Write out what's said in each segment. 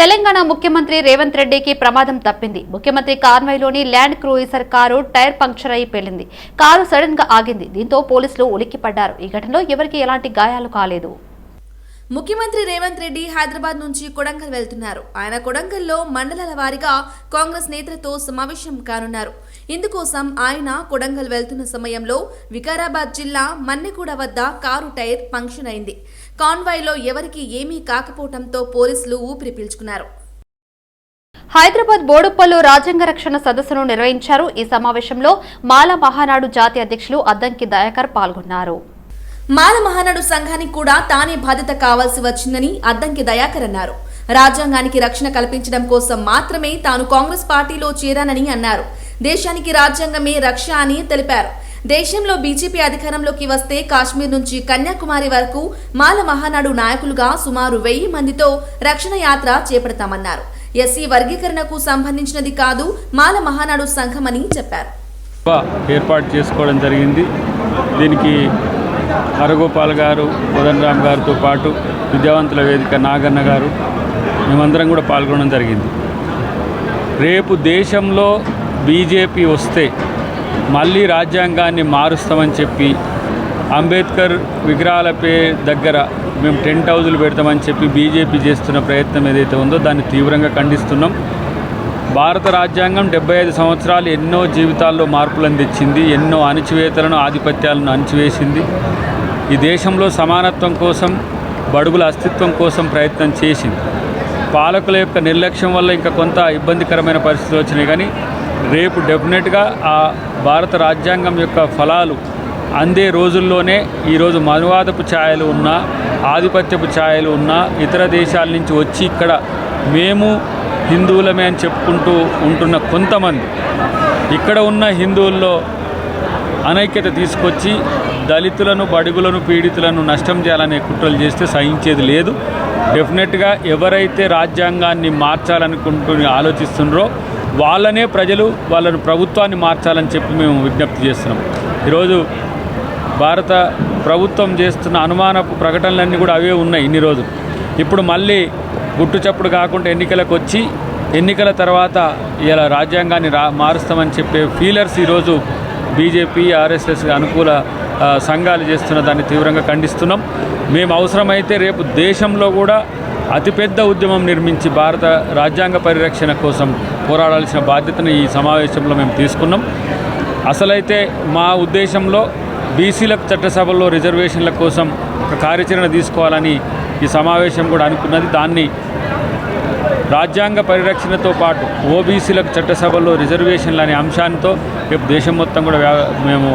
తెలంగాణ ముఖ్యమంత్రి రేవంత్ రెడ్డికి ప్రమాదం తప్పింది. ముఖ్యమంత్రి కాన్వాయ్లోని land cruiser car tyre puncture అయి పేలింది. కారు సడన్గా ఆగింది. దీంతో పోలీసులు ఉలిక్కిపడ్డారు ఈ ఘటనలో ఎవరికి ఎలాంటి గాయాలు కాలేదు. ముఖ్యమంత్రి రేవంత్ రెడ్డి హైదరాబాద్ నుంచి కొడంగల్ వెళ్తున్నారు. ఆయన కొడంగల్లో మండలాల వారీగా కాంగ్రెస్ నేతలతో సమావేశం కానున్నారు. ఇందుకోసం ఆయన కొడంగల్ వెళ్తున్న సమయంలో వికారాబాద్ జిల్లా మన్నెగూడ వద్ద కారు టైర్ పంక్షన్ అయింది. కాన్వాయ్లో ఎవరికీ ఏమీ కాకపోవడంతో పోలీసులు ఊపిరి పీల్చుకున్నారు. హైదరాబాద్ బోడుప్పల్లో రాజ్యాంగ రక్షణ సదస్సును నిర్వహించారు. ఈ సమావేశంలో మాల మహానాడు జాతీయ అధ్యక్షులు అద్దంకి దయాకర్ పాల్గొన్నారు. మాల మహానాడు సంఘానికి కూడా తానే బాధ్యత కావాల్సి వచ్చిందని అద్దంకి దయాకర్ అన్నారు. రాజ్యాంగానికి రక్షణ కల్పించడం కోసం మాత్రమే తాను కాంగ్రెస్ పార్టీలో చేరానని అన్నారు. దేశానికి రాజ్యాంగమే రక్ష అని తెలిపారు. దేశంలో బీజేపీ అధికారంలోకి వస్తే కాశ్మీర్ నుంచి కన్యాకుమారి వరకు మాల మహానాడు నాయకులుగా సుమారు వెయ్యి మందితో రక్షణ యాత్ర చేపడతామన్నారు. ఎస్సీ వర్గీకరణకు సంబంధించినది కాదు మాల మహానాడు సంఘమని చెప్పారు. ఏర్పాటు చేసుకోవడం జరిగింది. దీనికి హరగోపాల్ గారు కోదండరామ్ గారితో పాటు విద్యావంతుల వేదిక నాగన్న గారు మేమందరం కూడా పాల్గొనడం జరిగింది. రేపు దేశంలో బీజేపీ వస్తే మళ్ళీ రాజ్యాంగాన్ని మారుస్తామని చెప్పి అంబేద్కర్ విగ్రహాల పే దగ్గర మేము టెంట్ హౌజులు పెడతామని చెప్పి బీజేపీ చేస్తున్న ప్రయత్నం ఏదైతే ఉందో దాన్ని తీవ్రంగా ఖండిస్తున్నాం. భారత రాజ్యాంగం డెబ్బై ఐదు సంవత్సరాలు ఎన్నో జీవితాల్లో మార్పులను తెచ్చింది ఎన్నో అణచివేతలను ఆధిపత్యాలను అణచివేసింది. ఈ దేశంలో సమానత్వం కోసం బడుగుల అస్తిత్వం కోసం ప్రయత్నం చేసింది. పాలకుల యొక్క నిర్లక్ష్యం వల్ల ఇంకా కొంత ఇబ్బందికరమైన పరిస్థితులు వచ్చినాయి కానీ రేపు డెఫినెట్గా ఆ భారత రాజ్యాంగం యొక్క ఫలాలు అందే రోజుల్లోనే ఈరోజు మనువాదపు ఛాయలు ఉన్న ఆధిపత్యపు ఛాయలు ఉన్న ఇతర దేశాల నుంచి వచ్చి ఇక్కడ మేము హిందువులమే అని చెప్పుకుంటూ ఉంటున్న కొంతమంది ఇక్కడ ఉన్న హిందువుల్లో అనైక్యత తీసుకొచ్చి దళితులను బడుగులను పీడితులను నష్టం చేయాలనే కుట్రలు చేస్తే సహించేది లేదు. డెఫినెట్గా ఎవరైతే రాజ్యాంగాన్ని మార్చాలనుకుంటూ ఆలోచిస్తున్నారో వాళ్ళనే ప్రజలు వాళ్ళను ప్రభుత్వాన్ని మార్చాలని చెప్పి మేము విజ్ఞప్తి చేస్తున్నాం. ఈరోజు భారత ప్రభుత్వం చేస్తున్న అనుమానపు ప్రకటనలన్నీ కూడా అవే ఉన్నాయి ఇన్ని రోజులు. ఇప్పుడు మళ్ళీ గుట్టు చప్పుడు కాకుండా ఎన్నికలకు వచ్చి ఎన్నికల తర్వాత ఇలా రాజ్యాంగాన్ని రా మారుస్తామని చెప్పే ఫీలర్స్ ఈరోజు బీజేపీ ఆర్ఎస్ఎస్ అనుకూల సంఘాలు చేస్తున్న దాన్ని తీవ్రంగా ఖండిస్తున్నాం. మేము అవసరమైతే రేపు దేశంలో కూడా అతిపెద్ద ఉద్యమం నిర్మించి భారత రాజ్యాంగ పరిరక్షణ కోసం పోరాడాల్సిన బాధ్యతను ఈ సమావేశంలో మేము తీసుకున్నాం. అసలైతే మా ఉద్దేశంలో బీసీలకు చట్టసభల్లో రిజర్వేషన్ల కోసం ఒక కార్యాచరణ తీసుకోవాలని ఈ సమావేశం కూడా అనుకున్నది. దాన్ని రాజ్యాంగ పరిరక్షణతో పాటు ఓబీసీలకు చట్టసభల్లో రిజర్వేషన్లు అనే అంశాంతో రేపు దేశం మొత్తం కూడా మేము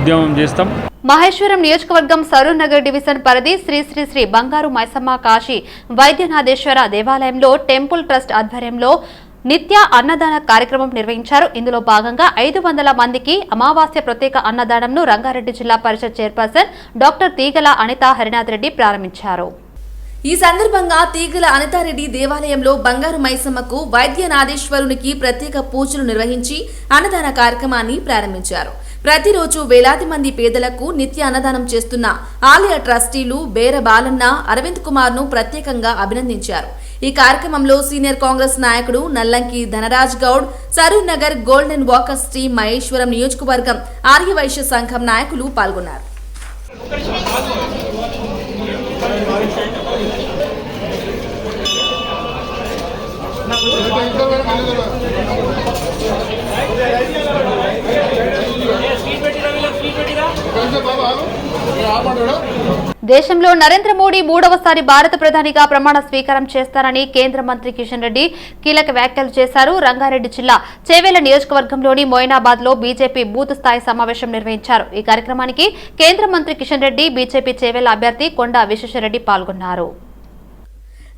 ఉద్యమం చేస్తాం. మహేశ్వరం నియోజకవర్గం సరూర్ నగర్ డివిజన్ పరిధి శ్రీ శ్రీ శ్రీ బంగారు మైసమ్మ కాశీ వైద్యనాథేశ్వర దేవాలయంలో టెంపుల్ ట్రస్ట్ ఆధ్వర్యంలో నిత్య అన్నదాన కార్యక్రమం నిర్వహించారు. ఇందులో భాగంగా ఐదు వందల మందికి అమావాస్య ప్రత్యేక అన్నదానంను రంగారెడ్డి జిల్లా పరిషత్ చైర్పర్సన్ డాక్టర్ తీగల అనిత హరినాథ్ రెడ్డి ప్రారంభించారు. ఈ సందర్భంగా తీగల అనితారెడ్డి దేవాలయంలో బంగారు మైసమ్మకు వైద్యనాథేశ్వరునికి ప్రత్యేక పూజలు నిర్వహించి అన్నదాన కార్యక్రమాన్ని ప్రారంభించారు. ప్రతిరోజు వేలాది మంది పేదలకు నిత్య అన్నదానం చేస్తున్న ఆలయ ట్రస్టీలు బేర బాలన్న అరవింద్ కుమార్ను ప్రత్యేకంగా అభినందించారు. ఈ కార్యక్రమంలో సీనియర్ కాంగ్రెస్ నాయకుడు Nallanki Dhanaraj Goud Saroor Nagar golden walkers team Maheshwaram నియోజకవర్గం ఆర్యవైశ్య సంఘం నాయకులు పాల్గొన్నారు. దేశంలో నరేంద్ర మోడీ మూడవసారి భారత ప్రధానిగా ప్రమాణ స్వీకారం చేస్తారని కేంద్ర మంత్రి కిషన్ రెడ్డి కీలక వ్యాఖ్యలు చేశారు. రంగారెడ్డి జిల్లా చేవేల నియోజకవర్గంలోని మొయినాబాద్లో బీజేపీ బూత్ స్థాయి సమావేశం నిర్వహించారు. ఈ కార్యక్రమానికి కేంద్ర మంత్రి కిషన్ రెడ్డి బీజేపీ చేవేల అభ్యర్థి కొండా విశ్వేశ్వరరెడ్డి పాల్గొన్నారు.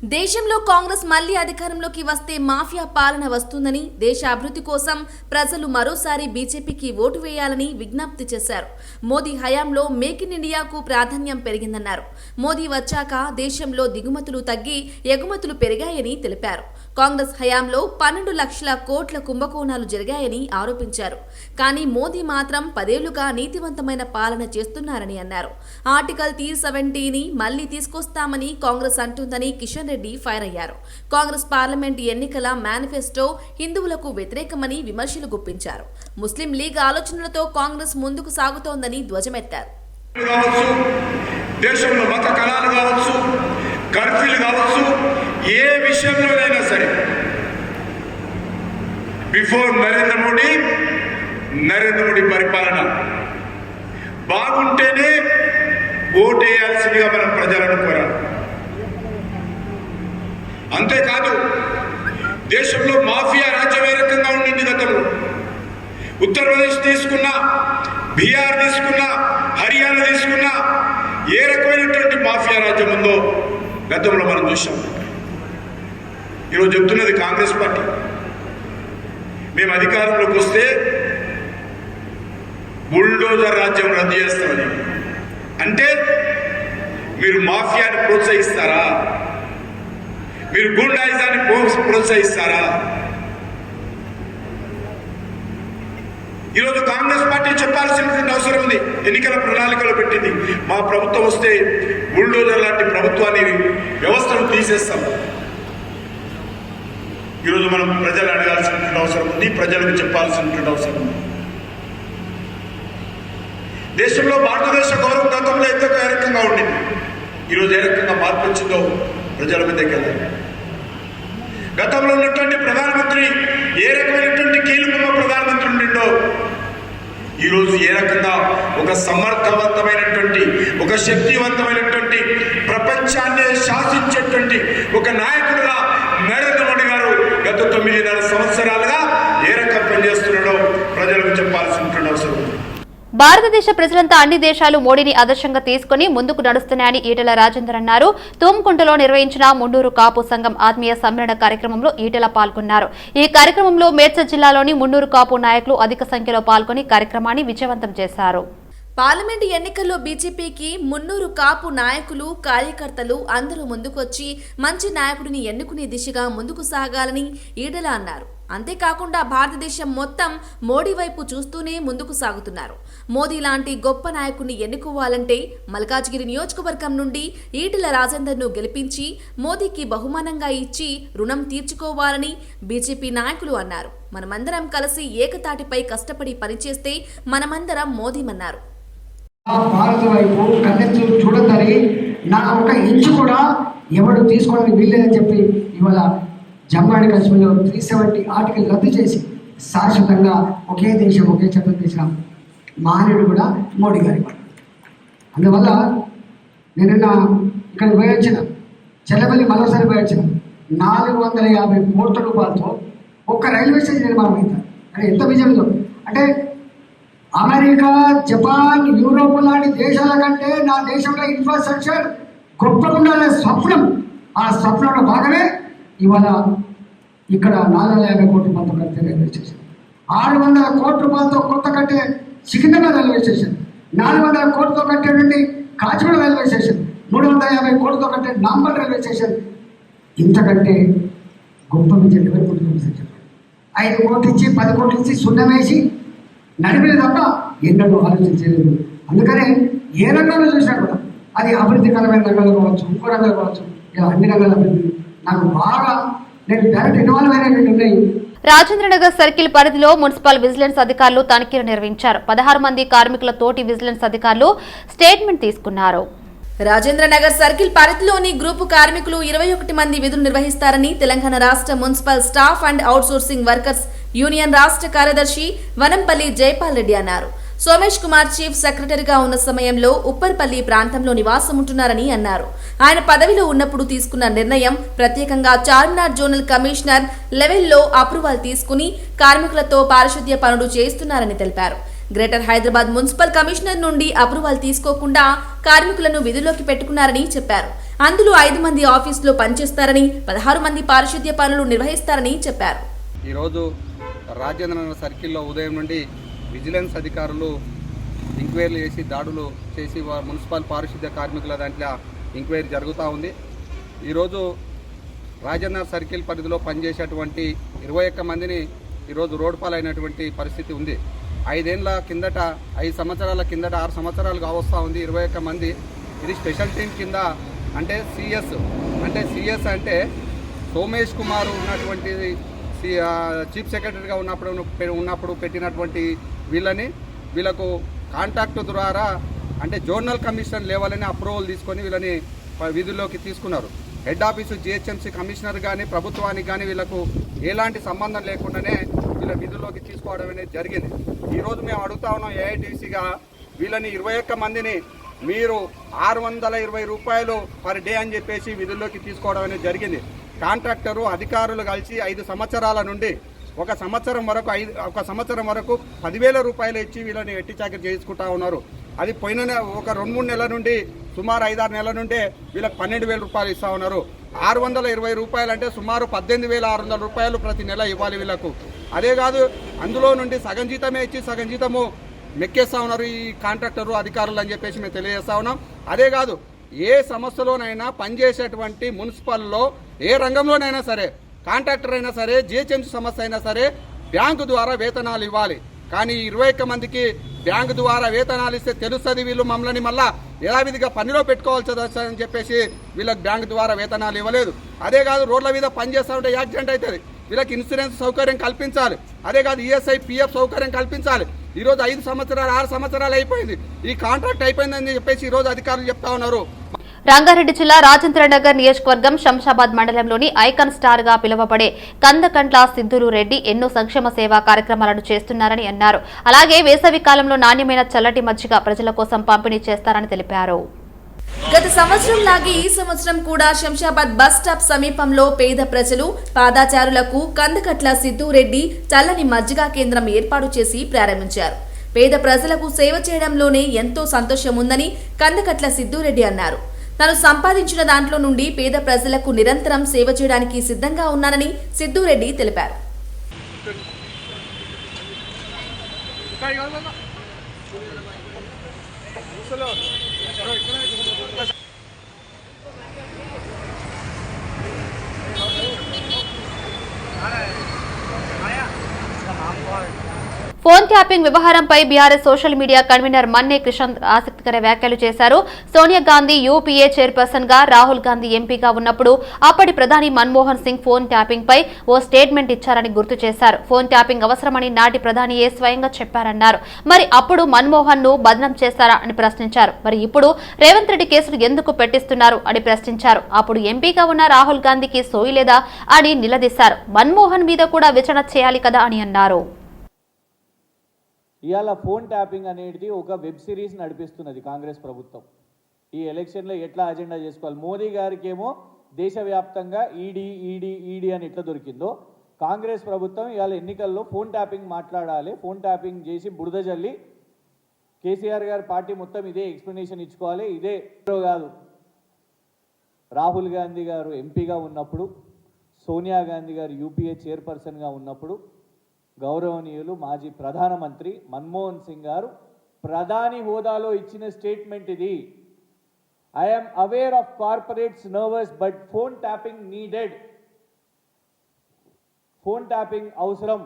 దేశంలో కాంగ్రెస్ మళ్ళీ అధికారంలోకి వస్తే మాఫియా పాలన వస్తుందని దేశ అభివృద్ధి కోసం ప్రజలు మరోసారి బీజేపీకి ఓటు వేయాలని విజ్ఞప్తి చేశారు. మోదీ హయాంలో మేక్ ఇన్ ఇండియాకు ప్రాధాన్యం పెరిగిందన్నారు. మోదీ వచ్చాక దేశంలో దిగుమతులు తగ్గి ఎగుమతులు పెరిగాయని తెలిపారు. కాంగ్రెస్ హయాంలో పన్నెండు లక్షల కోట్ల కుంభకోణాలు జరిగాయని ఆరోపించారు. కానీ మోదీ మాత్రం పదేళ్ళుగా నీతివంతమైన పాలన చేస్తున్నారని అన్నారు. ఆర్టికల్ త్రీ సెవెంటీని మళ్ళీ తీసుకొస్తామని కాంగ్రెస్ అంటుందని కిషన్ రెడ్డి ఫైర్ అయ్యారు. కాంగ్రెస్ పార్లమెంట్ ఎన్నికల మేనిఫెస్టో హిందువులకు వ్యతిరేకమని విమర్శలు గుప్పించారు. ముస్లిం లీగ్ ఆలోచనలతో కాంగ్రెస్ ముందుకు సాగుతోందని ధ్వజమెత్తారు. కావచ్చు దేశంలో మత కళాలు కావచ్చు కర్ఫ్యూలు కావచ్చు ఏ విషయంలోనైనా సరే బిఫోర్ నరేంద్ర మోడీ నరేంద్ర మోడీ పరిపాలన బాగుంటేనే ఓటేయాల్సిందిగా మనం ప్రజలను కోరాలి. అంతేకాదు దేశంలో మాఫియా రాజ్యం ఏ రకంగా ఉండింది గతంలో. ఉత్తరప్రదేశ్ తీసుకున్నా బీహార్ తీసుకున్నా హర్యానా తీసుకున్నా ఏ రకమైనటువంటి మాఫియా రాజ్యం ఉందో గతంలో మనం చూసాం ఈరోజు చెప్తున్నది కాంగ్రెస్ పార్టీ. మేము అధికారంలోకి వస్తే బుల్డోజర్ రాజ్యం రద్దు చేస్తామని. అంటే మీరు మాఫియాని ప్రోత్సహిస్తారా? మీరు గుండాయిజాన్ని ప్రోత్సహిస్తారా? ఈరోజు కాంగ్రెస్ పార్టీ చెప్పాల్సినటువంటి అవసరం ఉంది. ఎన్నికల ప్రణాళికలో పెట్టింది. మా ప్రభుత్వం వస్తే బుల్డోజర్ లాంటి ప్రభుత్వాన్ని వ్యవస్థను తీసేస్తాం. ఈరోజు మనం ప్రజలు అడగాల్సినటువంటి అవసరం ఉంది ప్రజలకు చెప్పాల్సినటువంటి అవసరం ఉంది. దేశంలో భారతదేశ గౌరవ గతంలో ఎంతో ఏ రకంగా ఉండింది. ఈరోజు ఏ రకంగా మార్పు వచ్చిందో ప్రజల మీదకి వెళ్ళాలి. గతంలో ఉన్నటువంటి ప్రధానమంత్రి ఏ రకమైనటువంటి కీలుబొమ్మ ప్రధానమంత్రి ఉండిండో ఈరోజు ఏ రకంగా ఒక సమర్థవంతమైనటువంటి ఒక శక్తివంతమైనటువంటి ప్రపంచాన్ని శాసించేటువంటి ఒక నాయకుడుగా గత తొమ్మిదిన్నర సంవత్సరాలుగా ఏ రకం పనిచేస్తున్నాడో ప్రజలకు చెప్పాల్సిన అవసరం ఉంది. భారతదేశ ప్రజలంతా అన్ని దేశాలు మోడీని ఆదర్శంగా తీసుకుని ముందుకు నడుస్తున్నాయని ఈటెల రాజేందర్ అన్నారు. తుమ్కుంటలో నిర్వహించిన ముండూరు కాపు సంఘం ఆత్మీయ సమ్మేళన కార్యక్రమంలో ఈటెల పాల్గొన్నారు. ఈ కార్యక్రమంలో మేడ్చల్ జిల్లాలోని మున్నూరు కాపు నాయకులు అధిక సంఖ్యలో పాల్గొని కార్యక్రమాన్ని విజయవంతం చేశారు. పార్లమెంటు ఎన్నికల్లో బీజేపీకి మున్నూరు కాపు నాయకులు కార్యకర్తలు అందరూ ముందుకొచ్చి మంచి నాయకుడిని ఎన్నుకునే దిశగా ముందుకు సాగాలని ఈడల అన్నారు. అంతేకాకుండా భారతదేశం మొత్తం మోడీ వైపు చూస్తూనే ముందుకు సాగుతున్నారు. మోదీ లాంటి గొప్ప నాయకుడిని ఎన్నుకోవాలంటే మల్కాజ్గిరి నియోజకవర్గం నుండి ఈటెల రాజేందర్ను గెలిపించి మోదీకి బహుమానంగా ఇచ్చి రుణం తీర్చుకోవాలని బీజేపీ నాయకులు అన్నారు. మనమందరం కలిసి ఏకతాటిపై కష్టపడి పనిచేస్తే మనమందరం మోదీమన్నారు. భారత వైపు కన్నెత్తు చూడొద్దని నా ఒక ఇంచు కూడా ఎవడు తీసుకోవడానికి వీల్లేదని చెప్పి ఇవాళ జమ్మూ అండ్ కాశ్మీర్లో త్రీ సెవెంటీ ఆర్టికల్ రద్దు చేసి శాశ్వతంగా ఒకే దేశం ఒకే చట్టం చేసిన మహనీయుడు కూడా మోడీ గారి అందువల్ల నేను ఇక్కడ ఇక్కడికి చెల్లబల్లి మరోసారి పోయి నాలుగు వందల యాభై కోట్ల రూపాయలతో ఒక్క రైల్వే స్టేషన్ నిర్మాణం అవుతుంది అంటే ఎంత విజయంలో అంటే అమెరికా జపాన్ యూరోప్ లాంటి దేశాల కంటే నా దేశంలో ఇన్ఫ్రాస్ట్రక్చర్ గొప్పగా ఉండాలనే స్వప్నం. ఆ స్వప్నంలో భాగమే ఇవాళ ఇక్కడ నాలుగు వందల యాభై కోట్ల రూపాయలతో కడితే రైల్వే స్టేషన్ ఆరు వందల కోట్ల రూపాయలతో కొత్త కట్టే సికింద్రాబాద్ రైల్వే స్టేషన్ నాలుగు వందల కోట్లతో కట్టేటువంటి కాచిగూడ రైల్వే స్టేషన్ మూడు వందల యాభై కోట్లతో కట్టే నాంబల్ రైల్వే స్టేషన్ ఇంతకంటే గొప్ప విజయం ఎవరు పుట్టుకుంటుంది చెప్పండి. ఐదు కోట్లు ఇచ్చి పది కోట్లు ఇచ్చి సున్నం వేసి నడిపిన తప్ప ఎన్నడూ ఆలోచించలేదు అందుకనే ఏ రంగంలో చూసినా కూడా అది అభివృద్ధికరమైన రంగంలో కావచ్చు ఇంకో రంగాలు కావచ్చు ఇలా అన్ని రంగాల అభివృద్ధి. నాకు బాగా నేను డైరెక్ట్ ఇన్వాల్వ్ అయినటువంటి ఉన్నాయి. రాజేంద్రనగర్ సర్కిల్ పరిధిలో మున్సిపల్ విజిలెన్స్ అధికారులు తనిఖీలు నిర్వహించారు. పదహారు మంది కార్మికుల తోటి విజిలెన్స్ అధికారులు స్టేట్మెంట్ తీసుకున్నారు. రాజేంద్రనగర్ సర్కిల్ పరిధిలోని గ్రూపు కార్మికులు ఇరవై ఒకటి మంది విధులు నిర్వహిస్తారని తెలంగాణ రాష్ట్ర municipal staff and outsourcing workers union రాష్ట్ర కార్యదర్శి వనంపల్లి జైపాల్ రెడ్డి అన్నారు. సోమేష్ కుమార్ చీఫ్ సెక్రటరీగా ఉన్న సమయంలో ఉప్పర్పల్లి ప్రాంతంలో నివాసం ఉంటున్నారని అన్నారు. ఆయన పదవిలో ఉన్నప్పుడు తీసుకున్న నిర్ణయం ప్రత్యేకంగా చార్మినార్ జోనల్ కమిషనర్ లెవెల్లో అప్రూవల్ తీసుకుని కార్మికులతో పారిశుద్ధ్య పనులు చేస్తున్నారని తెలిపారు. గ్రేటర్ హైదరాబాద్ మున్సిపల్ కమిషనర్ నుండి అప్రూవల్ తీసుకోకుండా కార్మికులను విధుల్లోకి పెట్టుకున్నారని చెప్పారు. అందులో ఐదు మంది ఆఫీసులో పనిచేస్తారని పదహారు మంది పారిశుద్ధ్య పనులు నిర్వహిస్తారని చెప్పారు. ఈరోజు రాజేంద్రనగర్ సర్కిల్లో ఉదయం నుండి విజిలెన్స్ అధికారులు ఎంక్వైరీలు చేసి దాడులు చేసి మున్సిపల్ పారిశుద్ధ్య కార్మికుల దాంట్లో ఎంక్వైరీ జరుగుతూ ఉంది. ఈరోజు రాజేంద్ర సర్కిల్ పరిధిలో పనిచేసేటువంటి ఇరవై ఒక్క మందిని ఈరోజు రోడ్డు పాలైనటువంటి పరిస్థితి ఉంది. ఐదేళ్ళ కిందట ఐదు సంవత్సరాల కిందట ఆరు సంవత్సరాలు కావస్తూ ఉంది ఇరవై ఒక్క మంది. ఇది స్పెషల్ టీం కింద అంటే సిఎస్ అంటే సిఎస్ అంటే సోమేష్ కుమార్ ఉన్నటువంటి సి- చీఫ్ సెక్రటరీగా ఉన్నప్పుడు ఉన్నప్పుడు పెట్టినటువంటి వీళ్ళని వీళ్ళకు కాంటాక్ట్ ద్వారా అంటే జోనల్ కమిషన్ లెవెల్ని అప్రూవల్ తీసుకొని వీళ్ళని విధుల్లోకి తీసుకున్నారు. హెడ్ ఆఫీసు జిహెచ్ఎంసీ కమిషనర్ కానీ ప్రభుత్వానికి కానీ వీళ్ళకు ఎలాంటి సంబంధం లేకుండానే వీళ్ళ విధుల్లోకి తీసుకోవడం అనేది జరిగింది. ఈరోజు మేము అడుగుతా ఉన్నాం ఏఐటీసీగా వీళ్ళని ఇరవై ఒక్క మందిని మీరు ఆరు వందల ఇరవై రూపాయలు పర్ డే అని చెప్పేసి విధుల్లోకి తీసుకోవడం అనేది జరిగింది. కాంట్రాక్టరు అధికారులు కలిసి ఐదు సంవత్సరాల నుండి ఒక సంవత్సరం వరకు ఐదు ఒక సంవత్సరం వరకు పదివేల రూపాయలు ఇచ్చి వీళ్ళని ఎట్టి చాకరీ చేసుకుంటా ఉన్నారు. అది పోయిన నె- ఒక రెండు మూడు నెలల నుండి సుమారు ఐదారు నెలల నుండే వీళ్ళకి పన్నెండు వేల రూపాయలు ఇస్తా ఉన్నారు. ఆరు వందల ఇరవై రూపాయలు అంటే సుమారు పద్దెనిమిది వేల ఆరు వందల రూపాయలు ప్రతి నెల ఇవ్వాలి వీళ్ళకు. అదే కాదు అందులో నుండి సగం జీతమే ఇచ్చి సగం జీతము మెక్కేస్తా ఉన్నారు ఈ కాంట్రాక్టరు అధికారులు అని చెప్పేసి మేము తెలియజేస్తా ఉన్నాం. అదే కాదు ఏ సంస్థలోనైనా పనిచేసేటువంటి మున్సిపల్లో ఏ రంగంలోనైనా సరే కాంట్రాక్టర్ అయినా సరే జిహెచ్ఎంసీ సంస్థ అయినా సరే బ్యాంకు ద్వారా వేతనాలు ఇవ్వాలి. కానీ ఇరవై ఒక్క మందికి బ్యాంకు ద్వారా వేతనాలు ఇస్తే తెలుస్తుంది వీళ్ళు మమ్మల్ని మళ్ళా యథావిధిగా పనిలో పెట్టుకోవాల్సి అని చెప్పేసి వీళ్ళకి బ్యాంకు ద్వారా వేతనాలు ఇవ్వలేదు. అదే కాదు రోడ్ల మీద పనిచేస్తా ఉంటే యాక్సిడెంట్ అవుతుంది. వీళ్ళకి ఇన్సూరెన్స్ సౌకర్యం కల్పించాలి. అదే కాదు ఈఎస్ఐ పిఎఫ్ సౌకర్యం కల్పించాలి. ఈరోజు ఐదు సంవత్సరాలు ఆరు సంవత్సరాలు అయిపోయింది. ఈ కాంట్రాక్ట్ అయిపోయిందని చెప్పేసి ఈరోజు అధికారులు చెప్తా ఉన్నారు. రంగారెడ్డి జిల్లా రాజేంద్రనగర్ నియోజకవర్గం శంషాబాద్ మండలంలోని ఐకాన్ స్టార్గా పిలువబడే కందకంట్ల సిద్ధులు రెడ్డి ఎన్నో సంక్షేమ సేవా కార్యక్రమాలను చేస్తున్నారని అన్నారు. అలాగే వేసవి కాలంలో నాణ్యమైన చల్లటి మజ్జిగ ప్రజల కోసం పంపిణీ చేస్తారని తెలిపారు. గత సంవత్సరం లాగే ఈ సంవత్సరం కూడా శంషాబాద్ బస్ స్టాప్ సమీపంలో పేద ప్రజలు పాదాచారులకు కందకట్ల సిద్ధూరెడ్డి చల్లని మజ్జిగ కేంద్రం ఏర్పాటు చేసి ప్రారంభించారు. పేద ప్రజలకు సేవ చేయడంలోనే ఎంతో సంతోషం ఉందని కందకట్ల సిద్ధూరెడ్డి అన్నారు. తాను సంపాదించిన దాంట్లో నుండి పేద ప్రజలకు నిరంతరం సేవ చేయడానికి సిద్ధంగా ఉన్నానని సిద్ధూరెడ్డి తెలిపారు. 拿来干嘛呀？吃哈密瓜 ఫోన్ ట్యాపింగ్ వ్యవహారంపై BRS social media convener Manne Krishna ఆసక్తికర వ్యాఖ్యలు చేశారు. సోనియా గాంధీ యూపీఏ చైర్పర్సన్గా రాహుల్ గాంధీ ఎంపీగా ఉన్నప్పుడు అప్పటి ప్రధాని మన్మోహన్ సింగ్ ఫోన్ ట్యాపింగ్ పై ఓ స్టేట్మెంట్ ఇచ్చారని గుర్తు చేశారు. ఫోన్ ట్యాపింగ్ అవసరమని నాటి ప్రధానియే స్వయంగా చెప్పారన్నారు. మరి అప్పుడు మన్మోహన్ను బదనం చేస్తారా అని ప్రశ్నించారు. మరి ఇప్పుడు రేవంత్ రెడ్డి కేసులు ఎందుకు పెట్టిస్తున్నారు అని ప్రశ్నించారు. అప్పుడు ఎంపీగా ఉన్న రాహుల్ గాంధీకి సోయి లేదా అని నిలదీశారు. మన్మోహన్ మీద కూడా విచారణ చేయాలి కదా అని అన్నారు. ఇవాళ ఫోన్ ట్యాపింగ్ అనేది ఒక వెబ్ సిరీస్ నడిపిస్తున్నది కాంగ్రెస్ ప్రభుత్వం. ఈ ఎలక్షన్లో ఎట్లా అజెండా చేసుకోవాలి? మోదీ గారికి ఏమో దేశవ్యాప్తంగా ఈడీ ఈడీ ఈడీ అని ఎట్లా దొరికిందో కాంగ్రెస్ ప్రభుత్వం ఇవాళ ఎన్నికల్లో ఫోన్ ట్యాపింగ్ మాట్లాడాలి. ఫోన్ ట్యాపింగ్ చేసి బురద జల్లి కేసీఆర్ గారి పార్టీ మొత్తం ఇదే ఎక్స్ప్లెనేషన్ ఇచ్చుకోవాలి. ఇదే కాదు. రాహుల్ గాంధీ గారు ఎంపీగా ఉన్నప్పుడు సోనియా గాంధీ గారు యూపీఏ చైర్పర్సన్గా ఉన్నప్పుడు గౌరవనీయులు మాజీ ప్రధానమంత్రి మన్మోహన్ సింగ్ గారు ప్రధాని హోదాలో ఇచ్చిన స్టేట్మెంట్ ఇది. I'm aware of corporates nervous but phone tapping needed phone tapping అవసరం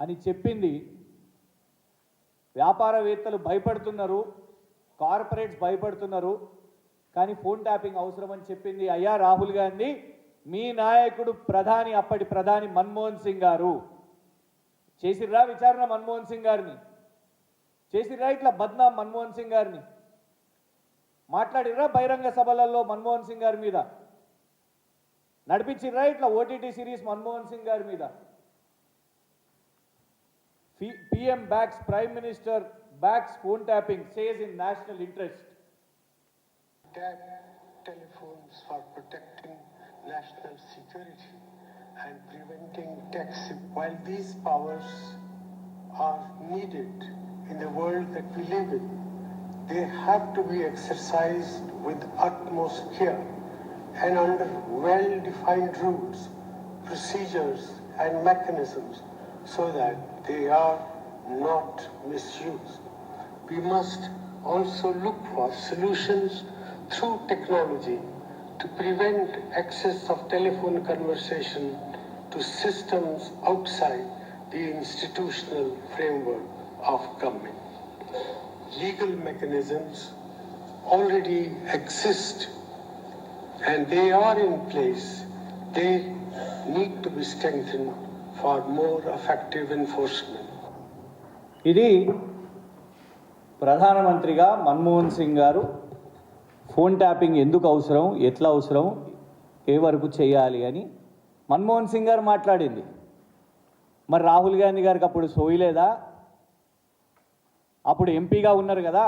అని చెప్పింది. వ్యాపారవేత్తలు భయపడుతున్నారు కార్పొరేట్స్ భయపడుతున్నారు కానీ ఫోన్ ట్యాపింగ్ అవసరం అని చెప్పింది అయ్యా రాహుల్ గాంధీ. మీ నాయకుడు ప్రధాని అప్పటి ప్రధాని మన్మోహన్ సింగ్ గారు. చేసిర్రా విచారణ మన్మోహన్ సింగ్ గారిని? చేసిర్రా ఇట్లా బద్నాం మన్మోహన్ సింగ్ గారిని? మాట్లాడిర్రా బహిరంగ సభలలో మన్మోహన్ సింగ్ గారి మీద? నడిపించిర్రా ఇట్లా ఓటీటీ సిరీస్ మన్మోహన్ సింగ్ గారి మీద? PM backs prime minister backs phone tapping says in national interest. Tap telephones for protecting national security. And preventing tax. While these powers are needed in the world that we live in, they have to be exercised with utmost care and under well-defined rules, procedures and mechanisms so that they are not misused. We must also look for solutions through technology to prevent access of telephone conversation to systems outside the institutional framework of government. Legal mechanisms already exist and they are in place, they need to be strengthened for more effective enforcement. ఇది ప్రధానమంత్రిగా మన్మోహన్ సింగ్ గారు phone tapping ఎందుకు అవసరం? ఎట్లా అవసరం? ఏ వరకు చేయాలి అని మన్మోహన్ సింగ్ గారు మాట్లాడింది. మరి రాహుల్ గాంధీ గారికి అప్పుడు సోయలేదా అప్పుడు ఎంపీగా ఉన్నారు కదా.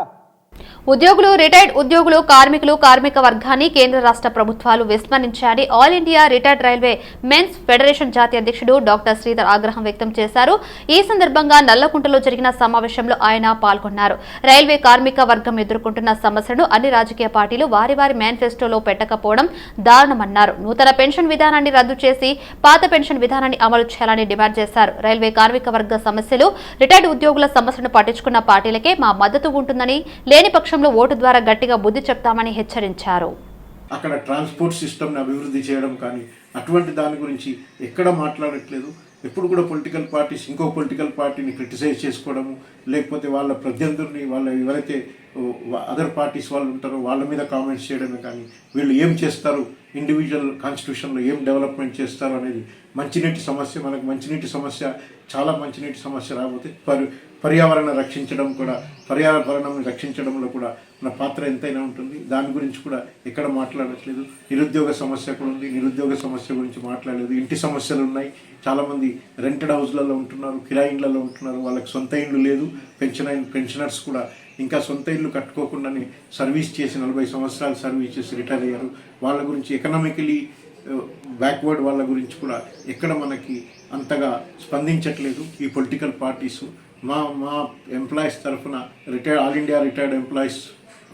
ఉద్యోగులు రిటైర్డ్ ఉద్యోగులు కార్మికులు కార్మిక వర్గాన్ని కేంద్ర రాష్ట్ర ప్రభుత్వాలు విస్మరించాయని all India retired railway men's federation జాతీయ అధ్యక్షుడు డాక్టర్ శ్రీధర్ ఆగ్రహం వ్యక్తం చేశారు. ఈ సందర్భంగా నల్లకుంటలో జరిగిన సమావేశంలో ఆయన పాల్గొన్నారు. రైల్వే కార్మిక వర్గం ఎదుర్కొంటున్న సమస్యను అన్ని రాజకీయ పార్టీలు వారి వారి మేనిఫెస్టోలో పెట్టకపోవడం దారుణమన్నారు. నూతన పెన్షన్ విధానాన్ని రద్దు చేసి పాత పెన్షన్ విధానాన్ని అమలు చేయాలని డిమాండ్ చేశారు. రైల్వే కార్మిక వర్గ సమస్యలు రిటైర్డ్ ఉద్యోగుల సమస్యను పట్టించుకున్న పార్టీలకే మా మద్దతు ఉంటుందని లేని పక్షంలో ఓటు ద్వారా గట్టిగా బుద్ధి చెప్తామని హెచ్చరించారు. అక్కడ ట్రాన్స్పోర్ట్ సిస్టమ్ని అభివృద్ధి చేయడం కానీ అటువంటి దాని గురించి ఎక్కడ మాట్లాడట్లేదు. ఎప్పుడు కూడా పొలిటికల్ పార్టీస్ ఇంకో పొలిటికల్ పార్టీని క్రిటిసైజ్ చేసుకోవడము లేకపోతే వాళ్ళ ప్రత్యర్థుల్ని వాళ్ళ ఎవరైతే అదర్ పార్టీస్ వాళ్ళు ఉంటారో వాళ్ళ మీద కామెంట్స్ చేయడమే కానీ వీళ్ళు ఏం చేస్తారు ఇండివిజువల్ కాన్స్టిట్యూషన్లో ఏం డెవలప్మెంట్ చేస్తారు అనేది మంచినీటి సమస్య మనకు మంచినీటి సమస్య చాలా మంచినీటి సమస్య రాకపోతే పరి పర్యావరణ రక్షించడం కూడా పర్యావరణం రక్షించడంలో కూడా మన పాత్ర ఎంతైనా ఉంటుంది. దాని గురించి కూడా ఎక్కడ మాట్లాడట్లేదు. నిరుద్యోగ సమస్య కూడా ఉంది. నిరుద్యోగ సమస్య గురించి మాట్లాడలేదు. ఇంటి సమస్యలు ఉన్నాయి. చాలామంది రెంటెడ్ హౌస్లలో ఉంటున్నారు కిరాయి ఇండ్లలో ఉంటున్నారు. వాళ్ళకి సొంత ఇండ్లు లేదు. పెన్షన్ పెన్షనర్స్ కూడా ఇంకా సొంత ఇల్లు కట్టుకోకుండానే సర్వీస్ చేసి నలభై సంవత్సరాలు సర్వీస్ చేసి రిటైర్ అయ్యారు. వాళ్ళ గురించి ఎకనామికలీ బ్యాక్వర్డ్ uh, వాళ్ళ గురించి కూడా ఎక్కడ మనకి అంతగా స్పందించట్లేదు ఈ పొలిటికల్ పార్టీస్. మా మా ఎంప్లాయీస్ తరఫున retired all India retired employees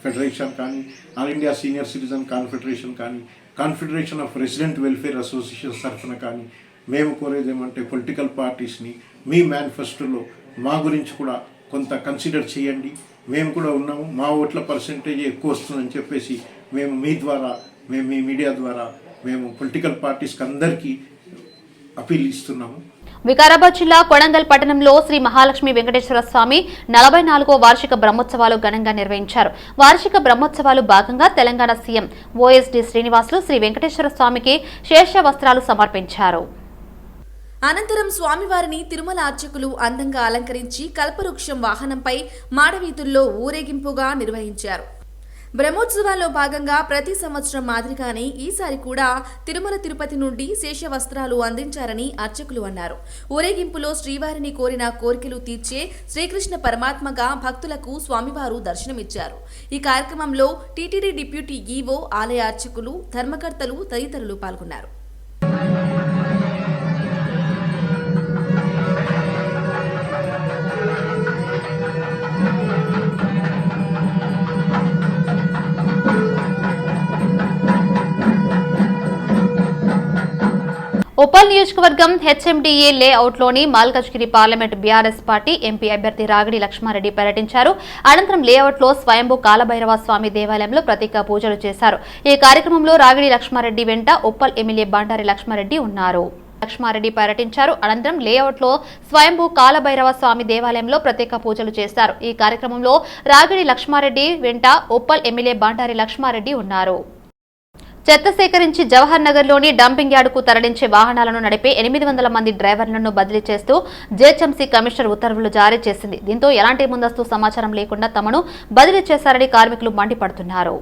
federation కానీ all India senior citizen confederation కానీ confederation of resident welfare associations తరఫున కానీ మేము కోరేది ఏమంటే పొలిటికల్ పార్టీస్ని మీ మేనిఫెస్టోలో మా గురించి కూడా కొంత కన్సిడర్ చేయండి. మేము కూడా ఉన్నాము. మా ఓట్ల పర్సంటేజ్ ఎక్కువ వస్తుందని చెప్పేసి మేము మీ ద్వారా మేము మీ మీడియా ద్వారా మేము పొలిటికల్ పార్టీస్కి అందరికీ అపీల్ ఇస్తున్నాము. వికారాబాద్ జిల్లా కొడంగల్ పట్టణంలో శ్రీ మహాలక్ష్మి వెంకటేశ్వర స్వామి నలభై నాలుగో వార్షిక బ్రహ్మోత్సవాలు ఘనంగా నిర్వహించారు. వార్షిక బ్రహ్మోత్సవాలు భాగంగా తెలంగాణ సీఎం ఓఎస్డీ శ్రీనివాసులు శ్రీ వెంకటేశ్వర స్వామికి శేష వస్త్రాలు సమర్పించారు. అనంతరం స్వామివారిని తిరుమల అర్చకులు అందంగా అలంకరించి కల్పవృక్షం వాహనంపై మాడవీధుల్లో ఊరేగింపుగా నిర్వహించారు. బ్రహ్మోత్సవాల్లో భాగంగా ప్రతి సంవత్సరం మాదిరిగానే ఈసారి కూడా తిరుమల తిరుపతి నుండి శేష వస్త్రాలు అందించారని అర్చకులు అన్నారు. ఊరేగింపులో శ్రీవారిని కోరిన కోరికలు తీర్చే శ్రీకృష్ణ పరమాత్మగా భక్తులకు స్వామివారు దర్శనమిచ్చారు. ఈ కార్యక్రమంలో టీటీడీ డిప్యూటీ ఈవో ఆలయ అర్చకులు ధర్మకర్తలు తదితరులు పాల్గొన్నారు. ఉప్పల్ నియోజకవర్గం HMDA లేఅవుట్లోని Malkajgiri parliament BRS party MP అభ్యర్థి రాగిడి లక్ష్మారెడ్డి పర్యటించారు. అనంతరం లేఅవుట్లో స్వయంభూ కాలభైరవ స్వామి దేవాలయంలో ప్రత్యేక పూజలు చేశారు. ఈ కార్యక్రమంలో రాగిడి లక్ష్మారెడ్డి వెంట ఉప్పల్ ఎమ్మెల్యే బండారి లక్ష్మారెడ్డి ఉన్నారు. లక్ష్మారెడ్డి పర్యటించారు. అనంతరం లేఅవుట్లో స్వయంభూ కాలభైరవ స్వామి దేవాలయంలో ప్రత్యేక పూజలు చేశారు. ఈ కార్యక్రమంలో రాగిడి లక్ష్మారెడ్డి వెంట ఉప్పల్ ఎమ్మెల్యే బండారి లక్ష్మారెడ్డి ఉన్నారు. చెత్త సేకరించి జవహర్ నగర్లోని డంపింగ్ యార్డుకు తరలించే వాహనాలను నడిపే ఎనిమిది వందల మంది డ్రైవర్లను బదిలీ చేస్తూ జేహెచ్ఎంసీ కమిషనర్ ఉత్తర్వులు జారీ చేసింది. దీంతో ఎలాంటి ముందస్తు సమాచారం లేకుండా తమను బదిలీ చేశారని కార్మికులు మండిపడుతున్నారు.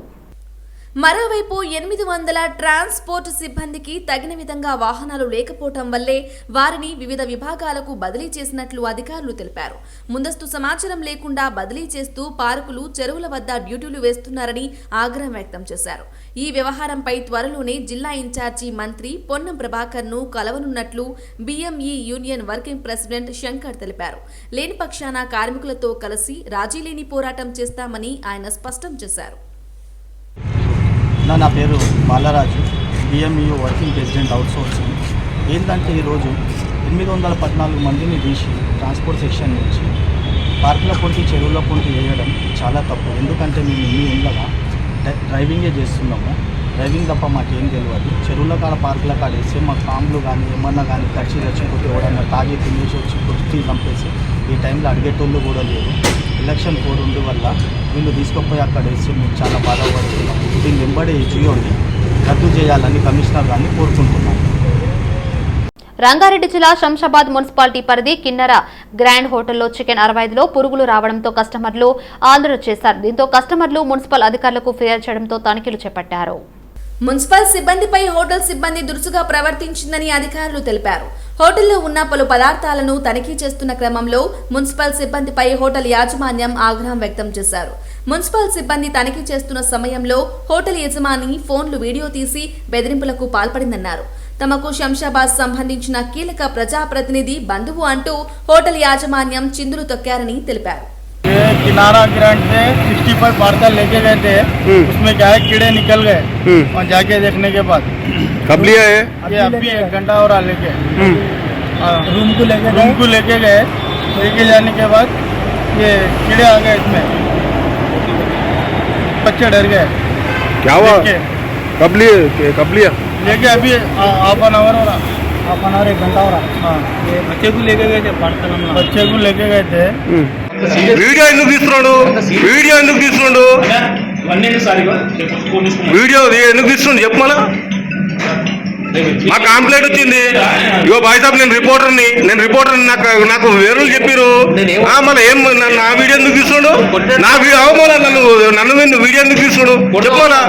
మరోవైపు ఎనిమిది వందల ట్రాన్స్పోర్ట్ సిబ్బందికి తగిన విధంగా వాహనాలు లేకపోవటం వల్లే వారిని వివిధ విభాగాలకు బదిలీ చేసినట్లు అధికారులు తెలిపారు. ముందస్తు సమాచారం లేకుండా బదిలీ చేస్తూ పార్కులు చెరువుల వద్ద డ్యూటీలు వేస్తున్నారని ఆగ్రహం వ్యక్తం చేశారు. ఈ వ్యవహారంపై త్వరలోనే జిల్లా ఇన్ఛార్జి మంత్రి పొన్నం ప్రభాకర్ను కలవనున్నట్లు BME union working president Shankar తెలిపారు. లేని పక్షాన కార్మికులతో కలిసి రాజీ లేని పోరాటం చేస్తామని ఆయన స్పష్టం చేశారు. నా నా పేరు Balaraju BME working president outsourcing ఏంటంటే ఈరోజు ఎనిమిది వందల పద్నాలుగు మందిని తీసి ట్రాన్స్పోర్ట్ సెక్షన్ నుంచి పార్కుల పొంటి చెరువుల పొంటి వేయడం చాలా తప్పు. ఎందుకంటే మేము ఎన్ని ఉండగా డ్రైవింగే చేస్తున్నాము. డ్రైవింగ్ తప్ప మాకేం తెలియదు చెరువుల కాడ పార్కుల కాడ వేస్తే మా ఫామ్లు కానీ ఏమన్నా కానీ కచ్చి చచ్చిపోతే ఎవడన్నా తాగి తినేసి వచ్చి కొట్టి చంపేసి ఈ టైంలో అడిగేటోళ్ళు కూడా లేరు. ఎలక్షన్ కోడ్ ఉండి వల్ల వీళ్ళు తీసుకుపోయి అక్కడ వేసి మేము చాలా బాధపడుతున్నాము. దీన్ని వెంబడి జియోని రద్దు చేయాలని కమిషనర్ గారిని కోరుకుంటున్నాము. రంగారెడ్డి జిల్లా శంషాబాద్ మున్సిపాలిటీ పరిధి కిన్నెర గ్రాండ్ హోటల్లో చికెన్ అరవై ఐదులో పురుగులు రావడంతో కస్టమర్లు ఆందోళన చేశారు. దీంతో కస్టమర్లు మున్సిపల్ అధికారులకు ఫిర్యాదు చేయడంతో తనిఖీలు చేపట్టారు. మున్సిపల్ సిబ్బందిపై హోటల్ సిబ్బంది దురుసుగా ప్రవర్తించిందని అధికారులు తెలిపారు. హోటల్లో ఉన్న పలు పదార్థాలను తనిఖీ చేస్తున్న క్రమంలో మున్సిపల్ సిబ్బందిపై హోటల్ యాజమాన్యం ఆగ్రహం వ్యక్తం చేశారు. మున్సిపల్ సిబ్బంది తనిఖీ చేస్తున్న సమయంలో హోటల్ యజమాని ఫోన్లు వీడియో తీసి బెదిరింపులకు పాల్పడిందన్నారు. తమకు శంషాబాద్ సంబంధించిన కీలక ప్రజాప్రతినిధి బంధువు అంటూ హోటల్ యాజమాన్యం చిందులు తొక్కారని తెలిపారు ये किनारा ग्रांड से 65 पार्सल लेके गए थे उसमें क्या है कीड़े निकल गए और जाके देखने के बाद कब लिया है ये अभी एक घंटा हो रहा लेके रूम को लेके रूम को लेके गए लेके जाने के बाद ये कीड़े आ गए इसमें बच्चे डर गए क्या देख के। कब लिए कब लिया लेके अभी हाफ एन आवर हो रहा हाफ एन आवर एक घंटा हो रहा हाँ ये बच्चे को लेके गए थे पार्सल बच्चे को लेके गए थे వీడియో ఎందుకు తీస్తున్నాడు వీడియో ఎందుకు తీస్తున్నాడు వీడియో ఎందుకు తీస్తుండు చెప్పమనా మా కంప్లైంట్ వచ్చింది. ఇగో బాయ్ సాబ్ నేను రిపోర్టర్ని నేను రిపోర్టర్ నాకు నాకు వేరులు చెప్పారు. మళ్ళీ ఏం నన్ను నా వీడియో ఎందుకు తీస్తుండు నా వీడియో అవమాన నన్ను నన్ను ఎందుకు వీడియో ఎందుకు తీస్తుండు చెప్పమనా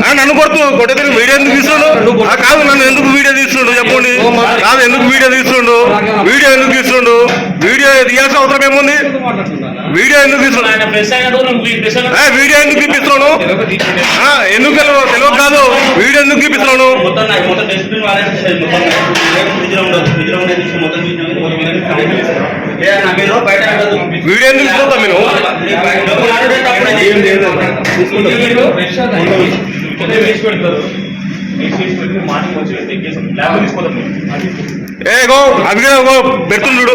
ఆ, నన్ను కొడుతున్నావు కొట్టే వీడియో ఎందుకు తీస్తుండు ఆ, కాదు నన్ను ఎందుకు వీడియో తీస్తుండు చెప్పండి. కాదు ఎందుకు వీడియో తీస్తుండు వీడియో ఎందుకు వీడియో తీయాల్సిన అవసరం ఏముంది? వీడియో ఎందుకు ఏ, వీడియో ఎందుకు తీపిస్తున్నాను? ఆ, ఎందుకు తెలియదు తెలియదు కాదు. వీడియో ఎందుకు తీపిస్తున్నాను? వీడియో ఎందుకు తీసుకుంటాం. మీరు ఏ గో అవి కూడా గో పెడుతుంది చూడు.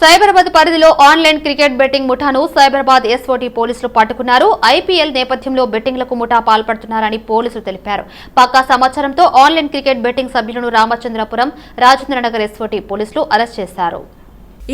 సైబరాబాద్ పరిధిలో ఆన్లైన్ క్రికెట్ బెట్టింగ్ ముఠాను సైబరాబాద్ ఎస్ఓటీ పోలీసులు పట్టుకున్నారు. ఐపీఎల్ నేపథ్యంలో బెట్టింగ్లకు ముఠా పాల్పడుతున్నారని పోలీసులు తెలిపారు. పక్కా సమాచారంతో ఆన్లైన్ క్రికెట్ బెట్టింగ్ సభ్యులను రామచంద్రపురం రాజేంద్రనగర్ ఎస్ఓటీ పోలీసులు అరెస్ట్ చేశారు.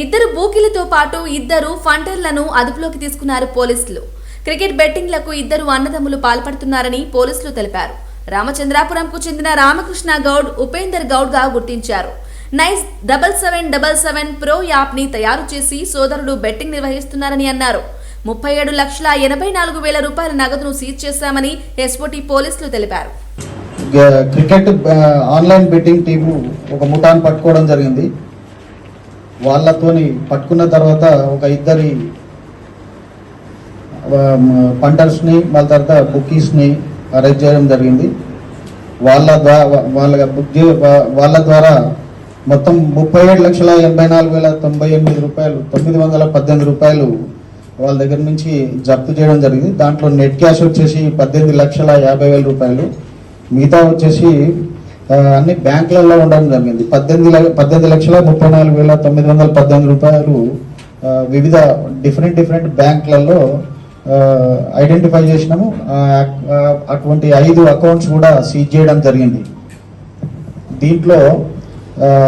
ఇద్దరు బూకీలతో పాటు ఇద్దరు ఫంటర్లను అదుపులోకి తీసుకున్నారు పోలీసులు. క్రికెట్ బెట్టింగ్లకు ఇద్దరు అన్నదమ్ములు పాల్పడుతున్నారని పోలీసులు తెలిపారు. రామచంద్రాపురంకు చెందిన రామకృష్ణ గౌడ్ ఉపేందర్ గౌడ్గా గుర్తించారు. Nice double seven double seven pro యాప్ని తయారు చేసి సోదరుడు బెట్టింగ్ నిర్వహిస్తున్నారని అన్నారు. ముప్పై ఏడు లక్షల ఎనభై నాలుగు వేల రూపాయల నగదును సీజ్ చేశామని ఎస్ఓటీ పోలీసులు తెలిపారు. క్రికెట్ ఆన్లైన్ బెట్టింగ్ టీము ఒక ముఠాను పట్టుకోవడం జరిగింది. వాళ్ళతోని పట్టుకున్న తర్వాత ఒక ఇద్దరి పంటర్స్ని వాళ్ళ తర్వాత బుకీస్ని అరెస్ట్ చేయడం జరిగింది. వాళ్ళ ద్వారా వాళ్ళ బుక్ వాళ్ళ ద్వారా మొత్తం ముప్పై ఏడు లక్షల ఎనభై నాలుగు వేల తొంభై ఎనిమిది రూపాయలు తొమ్మిది వందల పద్దెనిమిది రూపాయలు వాళ్ళ దగ్గర నుంచి జప్తు చేయడం జరిగింది. దాంట్లో నెట్ క్యాష్ వచ్చేసి పద్దెనిమిది లక్షల యాభై వేల రూపాయలు మిగతా వచ్చేసి అన్ని బ్యాంకులలో ఉండడం జరిగింది. పద్దెనిమిది పద్దెనిమిది లక్షల ముప్పై నాలుగు వేల తొమ్మిది వందల పద్దెనిమిది రూపాయలు వివిధ డిఫరెంట్ డిఫరెంట్ బ్యాంకులలో ఐడెంటిఫై చేసినాము. అటువంటి ఐదు అకౌంట్స్ కూడా సీజ్ చేయడం జరిగింది. దీంట్లో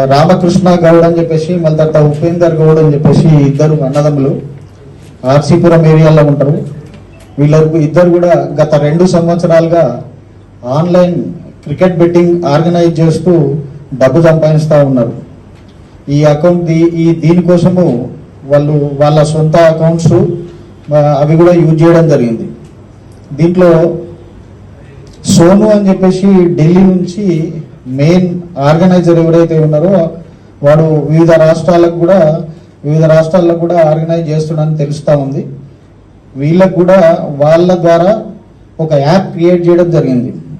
రామకృష్ణ గౌడ్ అని చెప్పేసి మళ్ళీ తర్వాత ఉపేందర్ గౌడ్ అని చెప్పేసి ఇద్దరు అన్నదమ్ములు. ఆర్సీపురం ఏరియాలో ఉంటారు. వీళ్ళకు ఇద్దరు కూడా గత రెండు సంవత్సరాలుగా ఆన్లైన్ క్రికెట్ బెట్టింగ్ ఆర్గనైజ్ చేస్తూ డబ్బు సంపాదిస్తూ ఉన్నారు. ఈ అకౌంట్ దీ- ఈ దీనికోసము వాళ్ళు వాళ్ళ సొంత అకౌంట్స్ అవి కూడా యూజ్ చేయడం జరిగింది. దీంట్లో సోను అని చెప్పేసి ఢిల్లీ నుంచి మెయిన్ ఆర్గనైజర్ ఎవరైతే ఉన్నారో వాడు వివిధ రాష్ట్రాలకు కూడా వివిధ రాష్ట్రాల్లో కూడా ఆర్గనైజ్ చేస్తున్నాడని తెలుస్తూ ఉంది. వీళ్ళకు కూడా వాళ్ళ ద్వారా ఒక యాప్ క్రియేట్ చేయడం జరిగింది.